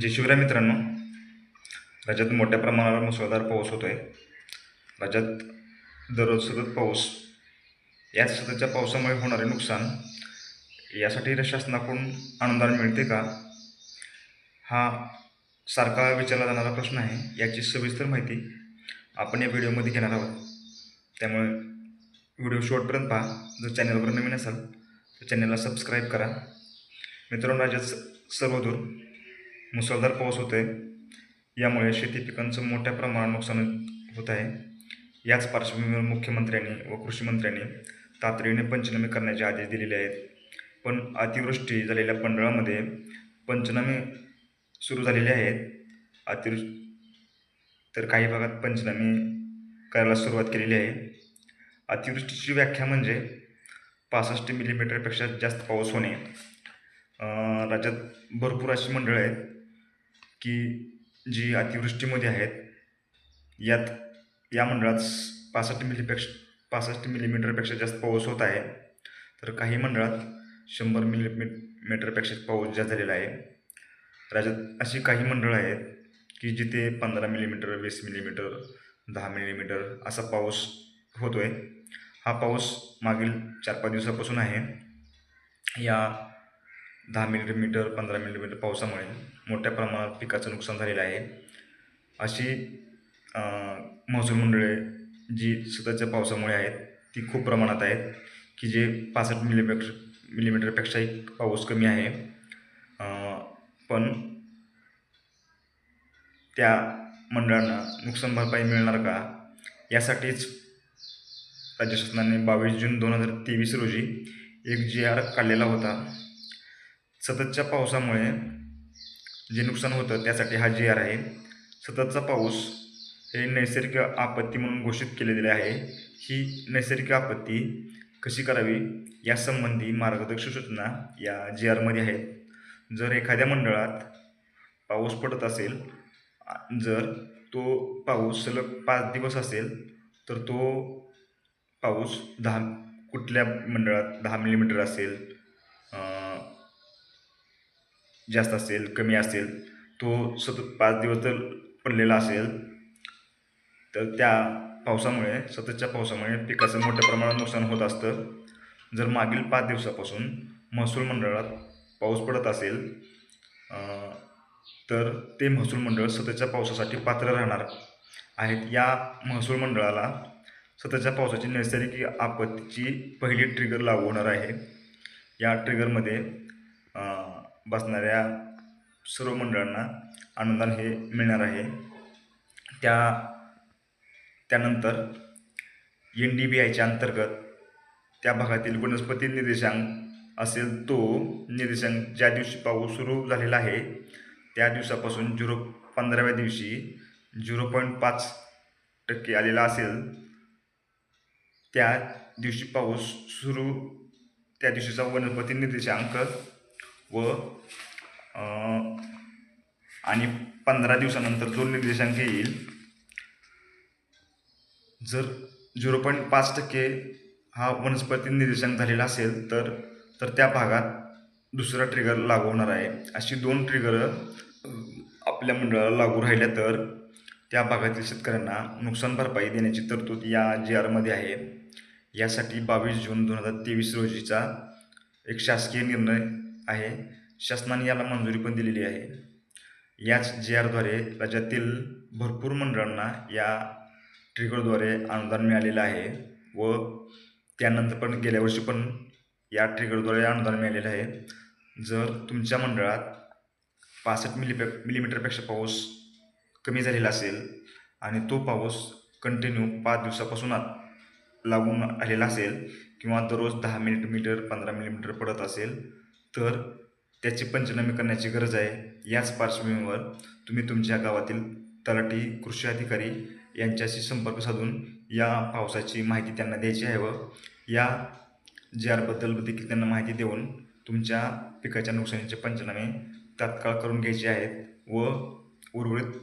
जय शिवराय मित्रांनो राज्यात मोठ्या प्रमाणावर मुसळधार पाऊस होतो आहे राज्यात दररोज सतत पाऊस याच सततच्या पावसामुळे होणारे नुकसान यासाठी शासनाकडून अनुदान मिळते का? हा सारखा विचारला जाणारा प्रश्न आहे याची सविस्तर माहिती आपण या व्हिडिओमध्ये घेणार आहोत. त्यामुळे व्हिडिओ शेवटपर्यंत पहा. जर चॅनलवर नवीन असाल तर चॅनलला सबस्क्राईब करा. मित्रांनो राज्यात स- सर्वदूर मुसळधार पाऊस होतो आहे यामुळे शेती पिकांचं मोठ्या प्रमाणात नुकसान होत आहे. याच पार्श्वभूमीवर मुख्यमंत्र्यांनी व कृषीमंत्र्यांनी तातडीने पंचनामे करण्याचे आदेश दिलेले आहेत. पण अतिवृष्टी झालेल्या मंडळामध्ये पंचनामे सुरू झालेले आहेत. अतिवृष्टी तर काही भागात पंचनामे करायला सुरुवात केलेली आहे. अतिवृष्टीची व्याख्या म्हणजे पासष्ट मिलीमीटरपेक्षा जास्त पाऊस होणे. राज्यात भरपूर अशी मंडळं आहेत. की जी अतिवृष्टीमध्ये आहेत यात या मंडळात पासष्ट मिलीपेक्षा पासष्ट मिलीमीटरपेक्षा जास्त पाऊस होत आहे. तर काही मंडळात शंभर मिलीमी मीटरपेक्षा पाऊस जास्त झालेला आहे. राज्यात अशी काही मंडळं आहेत की जिथे पंधरा मिलीमीटर वीस मिलीमीटर दहा मिलीमीटर असा पाऊस होतो आहे हा पाऊस मागील चार पाच दिवसापासून आहे. या दहा मिलीमीटर पंधरा मिलीमीटर पावसामुळे मोठ्या प्रमाणात पिकाचं नुकसान झालेलं आहे. अशी महसूल मंडळे जी सततच्या पावसामुळे आहेत ती खूप प्रमाणात आहेत की जे पासष्ट मिलीमीटर मिलीमीटरपेक्षाही पाऊस कमी आहे. पण त्या मंडळांना नुकसान भरपाई मिळणार का? यासाठीच राज्य शासनाने बावीस जून दोन हजार तेवीस रोजी एक जी आर काढलेला होता. सततच्या पावसामुळे जे नुकसान होतं त्यासाठी हा जी आर आहे. सततचा पाऊस हे नैसर्गिक आपत्ती म्हणून घोषित केलेले आहे. ही नैसर्गिक आपत्ती कशी करावी यासंबंधी मार्गदर्शक सूचना या जी आरमध्ये आहेत. जर एखाद्या मंडळात पाऊस पडत असेल जर तो पाऊस सलग पाच दिवस असेल तर तो पाऊस दहा कुठल्या मंडळात दहा मिलीमीटर असेल जास्त असेल कमी असेल तो सतत पाच दिवस जर पडलेला असेल तर त्या पावसामुळे सततच्या पावसामुळे पिकाचं मोठ्या प्रमाणात नुकसान होत असतं. जर मागील पाच दिवसापासून महसूल मंडळात पाऊस पडत असेल तर ते महसूल मंडळ सततच्या पावसासाठी पात्र राहणार आहेत. या महसूल मंडळाला सततच्या पावसाची नैसर्गिक आपत्तीची पहिली ट्रिगर लागू होणार आहे. या ट्रिगरमध्ये बसणाऱ्या सर्व मंडळांना अनुदान हे मिळणार आहे. त्या त्यानंतर एन डी बी आयच्या अंतर्गत त्या भागातील वनस्पती निर्देशांक असेल तो निर्देशांक ज्या दिवशी पाऊस सुरू झालेला आहे त्या दिवसापासून झिरो पंधराव्या दिवशी झिरो पॉईंट पाच टक्के आलेला असेल. त्या दिवशी पाऊस सुरू त्या दिवशीचा वनस्पती निर्देशांक व आणि पंधरा दिवसानंतर जो निर्देशांक येईल. जर झिरो पॉईंट पाच टक्के हा वनस्पती निर्देशांक झालेला असेल तर तर त्या भागात दुसरा ट्रिगर लागू होणार आहे. अशी दोन ट्रिगर आपल्या मंडळाला लागू राहिल्या तर त्या भागातील शेतकऱ्यांना नुकसान भरपाई देण्याची तरतूद या जी आरमध्ये आहे. यासाठी बावीस जून दोन हजार तेवीस रोजीचा एक शासकीय निर्णय आहे. शासनाने याला मंजुरी पण दिलेली आहे. याच जी आरद्वारे राज्यातील भरपूर मंडळांना या ट्रिगरद्वारे अनुदान मिळालेलं आहे व त्यानंतर पण गेल्या वर्षी पण या ट्रिगरद्वारे अनुदान मिळालेलं आहे. जर तुमच्या मंडळात पासष्ट मिलीपे मिलीमीटरपेक्षा पाऊस कमी झालेला असेल आणि तो पाऊस कंटिन्यू पाच दिवसापासून लागून आलेला असेल किंवा दररोज दहा मिनिट मीटर पंधरा मिलीमीटर पडत असेल तर त्याची पंचनामे करण्याची गरज आहे. याच पार्श्वभूमीवर तुम्ही तुमच्या गावातील तलाठी कृषी अधिकारी यांच्याशी संपर्क साधून या पावसाची माहिती त्यांना द्यायची आहे व या जी आरबद्दल देखील त्यांना माहिती देऊन तुमच्या पिकाच्या नुकसानीचे पंचनामे तात्काळ करून घ्यायचे आहेत व उर्वरित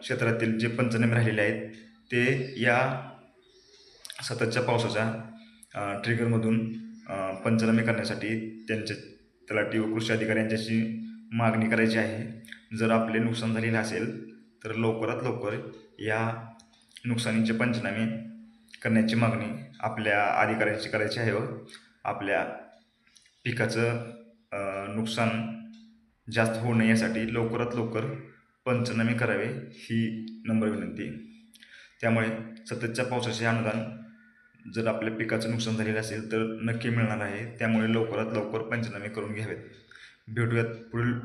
क्षेत्रातील जे पंचनामे राहिलेले आहेत ते या सततच्या पावसाच्या ट्रिगरमधून पंचनामे करण्यासाठी त्यांच्या तलाठी व कृषी अधिकारी यांच्याशी मागणी करायची आहे. जर आपले नुकसान झालेले असेल तर लवकरात लवकर या नुकसानीचे पंचनामे करण्याची मागणी आपल्या अधिकाऱ्यांची करायची आहे व आपल्या पिकाचं नुकसान जास्त होऊ नये यासाठी लवकरात लवकर पंचनामे करावे ही नंबर विनंती. त्यामुळे सततच्या पावसाचे अनुदान जर आपल्या पिकाचं नुकसान झालेलं असेल तर नक्की मिळणार आहे. त्यामुळे लवकरात लवकर पंचनामे करून घ्यावेत. भेटूयात पुढील